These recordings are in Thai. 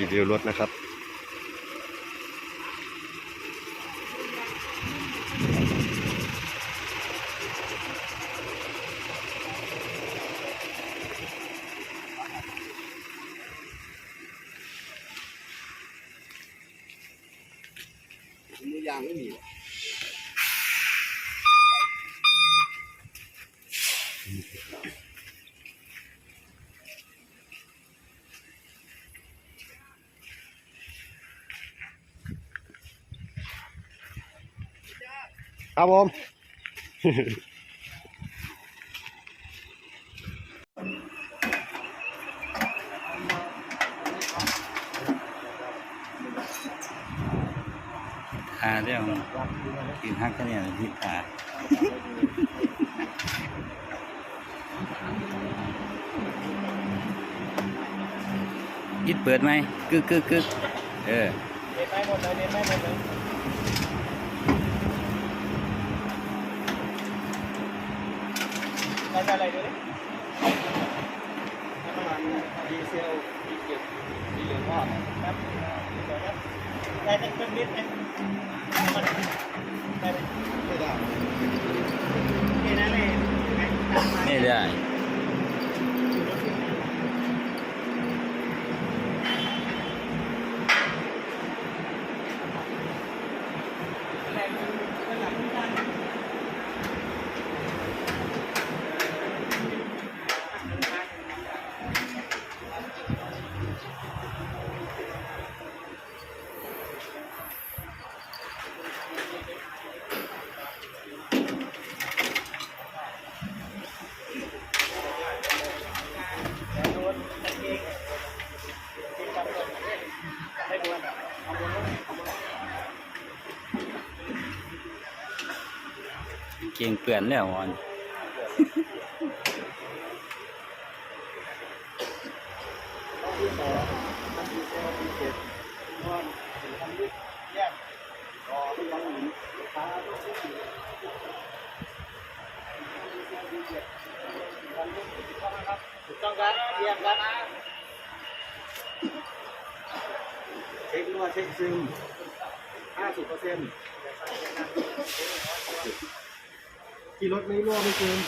รีวิวรถนะครับมือยางไม่มี ครับผมหาเรื่องกินฮักกันเนี่ยที่หายิดเปิดไหมกึกกึกกึกเออเด็ดไปหมดเลยเด็ดไปหมดเลย ได้ได้อะไรดูดิน้ำมันดีเซลดีเก็บดีเหลืองทอดครับได้เป็นเป็นลิตรไหมน้ำมันได้ไหมไม่ได้นี่นะนี่ไหมไม่ได้ ก่งเปื่อนแล้วอ่อนต้องครับเยี่ยมครับเช็ครั่วเช็คซึม50เปอร์เซ็นต์ ขี่รถไม่รั่วไม่ซึม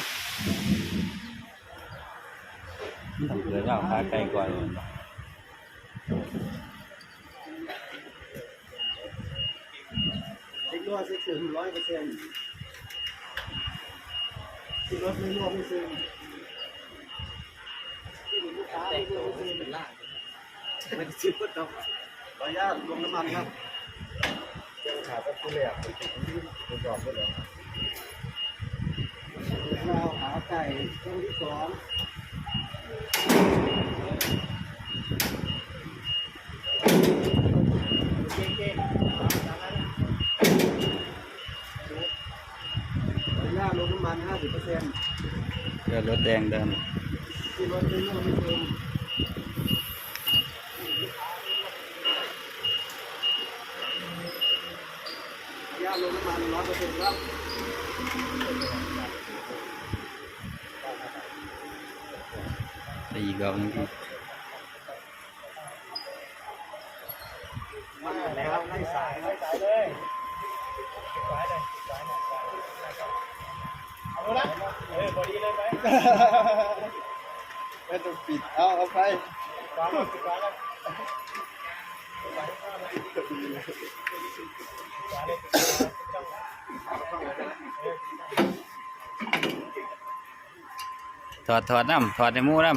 ต้องเกิดเราขาไกลกว่าเลยเช็ครั่วเช็คซึมร้อยเปอร์เซ็นต์ขี่รถไม่รั่วไม่ซึมที่ลูกค้าไม่รั่วไม่ซึมเป็นล่างไม่ได้ซื้อรถดอกขออนุญาตลงน้ำมันครับเจ้าขาต้องผู้แรกไปติดที่ทดสอบด้วยเหรอ เราหาไก่ช่วงที่สองหน้าลงน้ำมัน 50เปอร์เซ็นต์เกิดรถแดงเดินที่รถไม่รั่วไม่ซึมย่าลงน้ำมัน 100เปอร์เซ็นต์ครับ ไปอีกรอบนึงครับ มาแล้วไล่สายไล่สายเลยสายเลยสายเลย เอาละเออพอดีเลยไปไม่ต้องปิดเอาเอาไปวางปิดวางแล้วถอดถอดน้ำถอดในหมูน้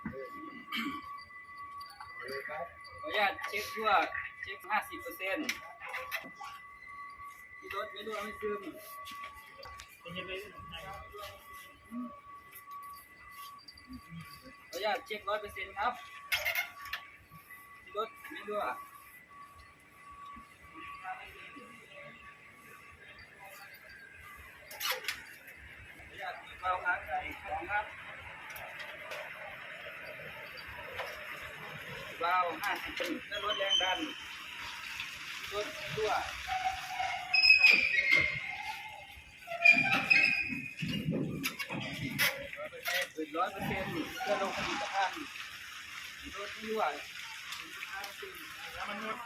ขออนุญาตเช็คว่วเช็คห้าสิบเปอร์เซ็นต์ที่รถไม่รั่วไม่ซึมขออนุญาตเช็คร้อยเปอร์เซ็นต์ครับที่รถไม่รั่ว เรื่องรถแรงดันรถรั่วร้อยเปอร์เซ็นต์เพื่อลงผลิตภัณฑ์รถรั่วน้ำมันนวด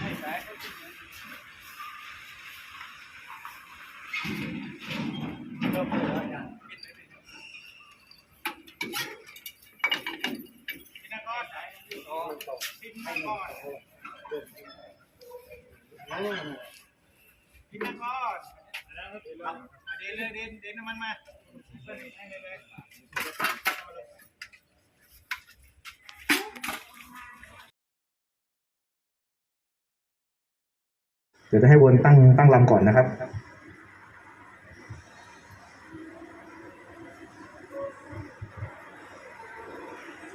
ให้สายเขาขึ้นเหมือน เดินเลยเดินเดินน้ำมันมาเดินเลยเลยเดี๋ยวจะให้วนตั้งตั้งลำก่อนนะครับ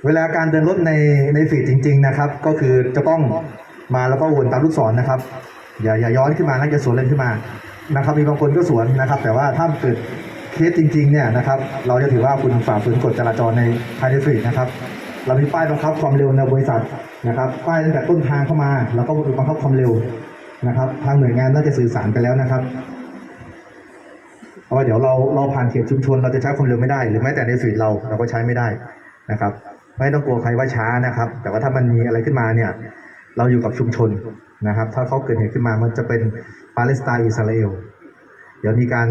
เวลาการเดินรถในในฟีดจริง ๆนะครับ ก็คือจะต้องมาแล้วก็วนตามลูกศรนะครับ อย่าอย่าย้อนขึ้นมานะอย่าสวนเลนขึ้นมานะครับ มีบางคนก็สวนนะครับ แต่ว่าถ้าเกิดเคสจริงๆเนี่ยนะครับ เราจะถือว่าคุณฝ่าฝืนกฎจราจรในภายในฟีดนะครับเรามีป้ายบังคับความเร็วในบริษัทนะครับป้ายตั้งแต่ต้นทางเข้ามา แล้วก็บังคับความเร็วนะครับ ทางหน่วยงานน่าจะสื่อสารไปแล้วนะครับเพราะว่าเดี๋ยวเราเราผ่านเขตชุมชนเราจะใช้ความเร็วไม่ได้ หรือแม้แต่ในฟีดเราเราก็ใช้ไม่ได้นะครับ ไม่ต้องกลัวใครว่าช้านะครับ แต่ว่าถ้ามันมีอะไรขึ้นมาเนี่ยเราอยู่กับชุมชนนะครับ ถ้าเขาเกิดเหตุขึ้นมามันจะเป็นปาเลสไตน์อิสราเอลเดี๋ยวมีการ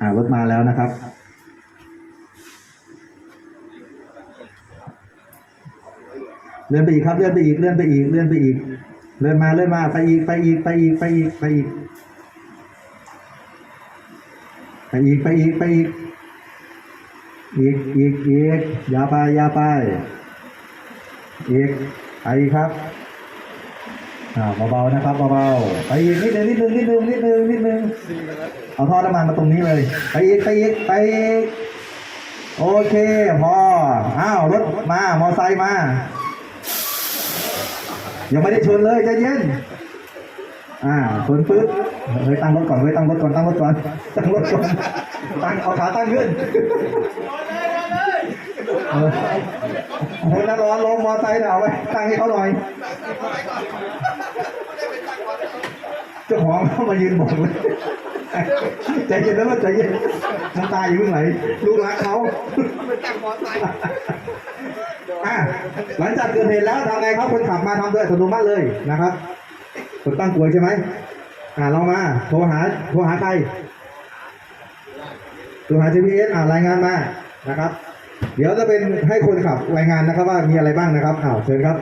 อ่ารถมาแล้วนะครับเลื่อนไปอีกครับเลื่อนไปอีกเลื่อนไปอีกเลื่อนไปอีก เลื่อนมาเลื่อนมาไปอีกไปอีกไปอีกไปอีกไปอีกไปอีกไปอีกไปอีกอีกอีกอีกอย่าไปอย่าไปอีกไปอีกครับอ่าเบาๆนะครับเบาๆไปอีกนิดนึงนิดนึงนิดนึงนิดนึงนิดนึงเอาท่อน้ำมันมาตรงนี้เลย ไปอีกไปอีกไปอีกโอเคพออ้าวรถมามอไซค์มา ยังไม่ได้ชนเลยใจเย็น อ่าชนปึ๊บเฮ้ยตั้งรถก่อนเฮ้ยตั้งรถก่อนตั้งรถก่อนตั้งรถก่อนตั้งเอาขาตั้งขึ้นเออโอ้โหนักร้อนลงมอไซค์น่ะเอาไว้ตั้งให้เขาหน่อยเจ้าของเขามายืนบอกเลยใจเย็นแล้วใจเย็นน้ำตาอยู่ข้างไหนลูกรักเขาอ่ หลังจากเกิดเหตุแล้วทำไงครับคนขับมาทำโดยอัตโนมัติเลยนะครับกดตั้งกลวยใช่ไหมอ่าลองมาโทรหาโทรหาใครโทรหา GPS อ่ารายงานมานะครับ เดี๋ยวจะเป็นให้คนขับรายงานนะครับ ว่ามีอะไรบ้างนะครับอ้าวเชิญครับ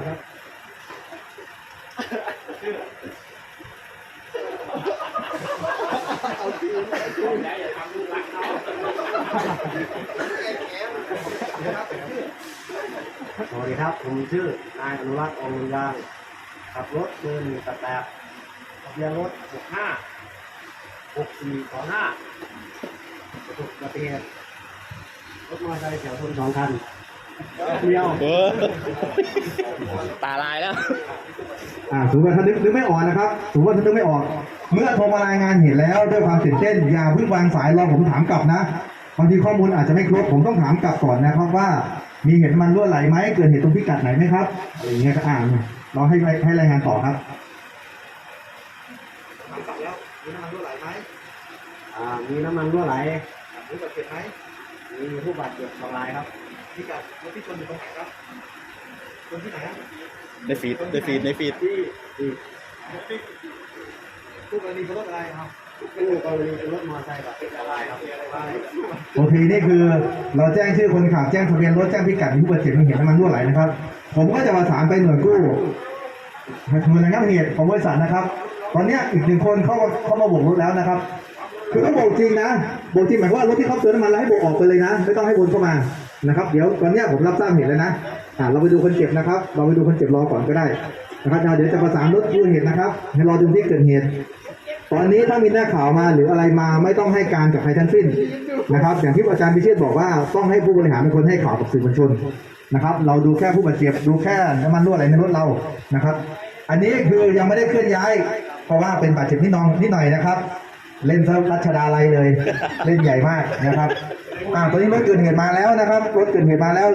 สวัสดีครับ ผมชื่อนายอนุรักษ์องค์ยางขับรถเบอร์หนึ่งแปดแปดทะเบียนรถหกห้าหกสี่สองห้าประสบอุบัติเหตุรถมอเตอร์ไซค์เฉียวชนสองคันเดียวเออตาลายแล้ว อ่าสมมติว่าถ้านึกนึกไม่ออกนะครับสมมติว่าถ้านึกไม่ออก เมื่อโทรมารายงานเหตุแล้วด้วยความตื่นเต้นอย่าเพิ่งวางสายรอผมถามกลับนะ บางทีข้อมูลอาจจะไม่ครบผมต้องถามกลับก่อนนะครับว่า มีเหตุน้ำมันรั่วไหลไหมเกิดเหตุตรงพิกัดไหนไหมครับอะไรอย่างเงี้ยก็อ่านเราให้ให้รายงานต่อครับถามกลับแล้วมีน้ำมันรั่วไหลไหมอ่ามีน้ำมันรั่วไหลรู้จักเก็บไหมมีผู้บาดเจ็บสองรายครับพิกัดรถที่ชนอยู่ตรงไหนครับชนที่ไหนครับในฟีดในฟีดในฟีดที่ที่คู่กรณีเป็นรถอะไรครับผู้กรณีเป็นรถมอเตอร์ไซค์แบบเป็นอะไรครับใช่ โอเค นี่คือเราแจ้งชื่อคนขับ แจ้งทะเบียนรถ แจ้งพิกัดมีผู้บาดเจ็บมีเหตุน้ำมันรั่วไหลนะครับ ผมก็จะประสานไปหน่วยกู้หน่วยระงับเหตุของบริษัทนะครับ ตอนนี้อีกหนึ่งคนเข้าเข้ามาโบกรถแล้วนะครับ คือเขาโบกจริงนะโบกจริงหมายความว่ารถที่เขาเติมน้ำมันแล้วให้โบกออกไปเลยนะ ไม่ต้องให้วนเข้ามานะครับ เดี๋ยวตอนนี้ผมรับทราบเหตุแล้วนะอ่าเราไปดูคนเจ็บนะครับ เราไปดูคนเจ็บรอก่อนก็ได้นะครับเดี๋ยวจะประสานรถกู้เหตุนะครับ ให้รอดูที่เกิดเหตุ ตอนนี้ถ้ามีหน้าข่าวมาหรืออะไรมาไม่ต้องให้การกับใครทั้งสิ้นนะครับ อย่างที่อาจารย์พิเชษบอกว่าต้องให้ผู้บริหารเป็นคนให้ข่าวกับสื่อมวลชนนะครับ เราดูแค่ผู้บาดเจ็บดูแค่น้ำมันรั่วอะไหลในรถเรานะครับ อันนี้คือยังไม่ได้เคลื่อนย้าย เพราะว่าเป็นบาดเจ็บนิดนองนิดหน่อยนะครับ เล่นซะรัชดาลัยเลย เล่นใหญ่มากนะครับอ่าตอนนี้รถเกิดเหตุมาแล้วนะครับรถเกิดเหตุมาแล้ว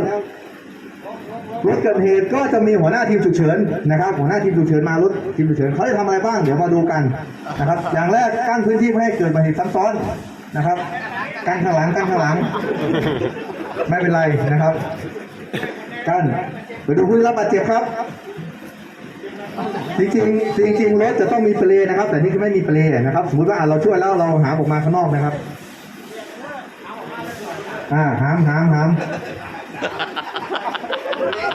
รถเกิดเหตุก็จะมีหัวหน้าทีมฉุกเฉินนะครับ หัวหน้าทีมฉุกเฉินมารถทีมฉุกเฉินเขาจะทำอะไรบ้างเดี๋ยวมาดูกันนะครับ อย่างแรกกั้นพื้นที่ไม่ให้เกิดอุบัติเหตุซ้ำซ้อนนะครับกั้นข้างหลังกั้นข้างหลัง ไม่เป็นไรนะครับกั้นไปดูผู้ได้รับบาดเจ็บครับจริงจริงๆรถจะต้องมีเปลนะครับ แต่นี่คือไม่มีเปลนะครับ สมมติว่าอะเราช่วยแล้วเราหามออกมาข้างนอกนะครับ อ่าหามหามหาม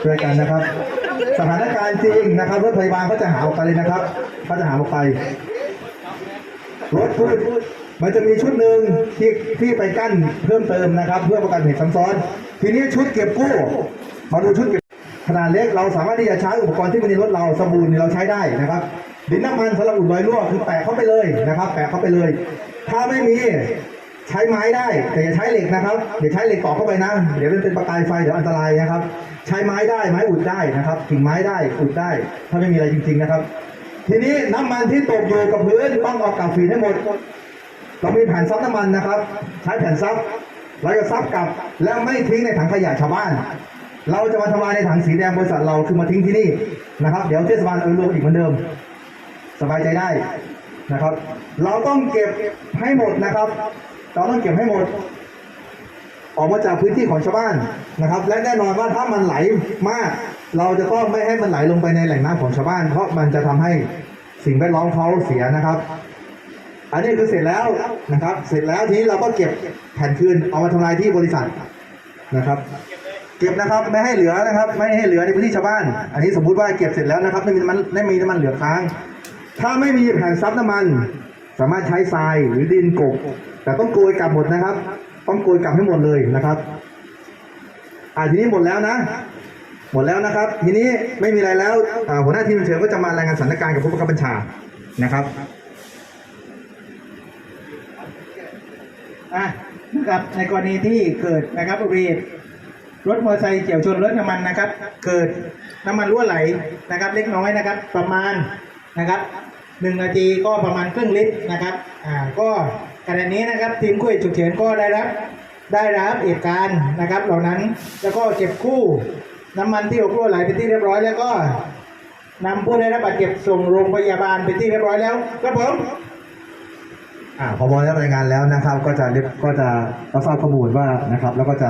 ช่วยกันนะครับ สถานการณ์จริงนะครับ รถพยาบาลก็จะหาออกไปเลยนะครับก็จะหาออกไป รถพูดมันจะมีชุดหนึ่งที่ที่ไปกั้นเพิ่มเติมนะครับ เพื่อป้องกันเหตุซ้ำซ้อน ทีนี้ชุดเก็บกู้มาดูชุดเก็บขนาดเล็กเราสามารถที่จะใช้อุปกรณ์ที่มีในรถเราสบู่เราใช้ได้นะครับดินน้ำมันสำหรับอุดรอยรั่วคือแปะเข้าไปเลยนะครับ แปะเข้าไปเลย ถ้าไม่มีใช้ไม้ได้ แต่อย่าใช้เหล็กนะครับอย่าใช้เหล็กต่อเข้าไปนะ เดี๋ยวเป็นประกายไฟเดี๋ยวอันตรายนะครับ ใช้ไม้ได้ไม้อุดได้นะครับกิ่งไม้ได้อุดได้ ถ้าไม่มีอะไรจริง ๆนะครับ ทีนี้น้ำมันที่ตกอยู่กับพื้นต้องเอากลับฝีให้หมดเรามีแผ่นซับน้ำมันนะครับ ใช้แผ่นซับแล้วก็ซับกลับแล้วไม่ทิ้งในถังขยะชาวบ้าน เราจะมาทำลายในถังสีแดงบริษัทเราคือมาทิ้งที่นี่นะครับ เดี๋ยวเทศบาลเอารวมอีกเหมือนเดิม สบายใจได้นะครับ เราต้องเก็บให้หมดนะครับ เราต้องเก็บให้หมด ออกมาจากพื้นที่ของชาวบ้านนะครับ และแน่นอนว่าถ้ามันไหลมาก เราจะต้องไม่ให้มันไหลลงไปในแหล่งน้ำของชาวบ้าน เพราะมันจะทำให้สิ่งแวดล้อมเขาเสียนะครับ อันนี้คือเสร็จแล้วนะครับ เสร็จแล้วทีนี้เราก็เก็บแผ่นคืนเอามาทำลายที่บริษัทนะครับ เก็บนะครับไม่ให้เหลือนะครับ ไม่ให้เหลือในพื้นที่ชาวบ้าน อันนี้สมมุติว่าเก็บเสร็จแล้วนะครับไม่มีน้ำมันไม่มีน้ำมันเหลือค้าง ถ้าไม่มีแผ่นซับน้ำมัน สามารถใช้ทรายหรือดินกบแต่ต้องโกยกลับหมดนะครับ ต้องโกยกลับให้หมดเลยนะครับอ่าทีนี้หมดแล้วนะ หมดแล้วนะครับ ทีนี้ไม่มีอะไรแล้วอ่าหัวหน้าทีมเชิญก็จะมารายงานสถานการณ์กับผู้บังคับบัญชานะครับอะนะครับในกรณีที่เกิดนะครับอุบัติเหตุรถมอเตอร์ไซค์เฉียวชนรถน้ำมันนะครับ เกิดน้ำมันรั่วไหลนะครับ เล็กน้อยนะครับ ประมาณนะครับหนึ่งนาทีก็ประมาณครึ่งลิตรนะครับอ่าก็ ขณะนี้นะครับทีมกู้ฉุกเฉินก็ได้รับได้รับเหตุการณ์นะครับ เหล่านั้นแล้วก็เก็บกู้น้ำมันที่ออกรั่วไหลเป็นที่เรียบร้อยแล้วก็นำผู้ได้รับบาดเจ็บส่งโรงพยาบาลเป็นที่เรียบร้อยแล้วครับผมอ่าพอบอได้รายงานแล้วนะครับ ก็จะเรียบก็จะรับทราบข้อมูลว่านะครับ แล้วก็จะ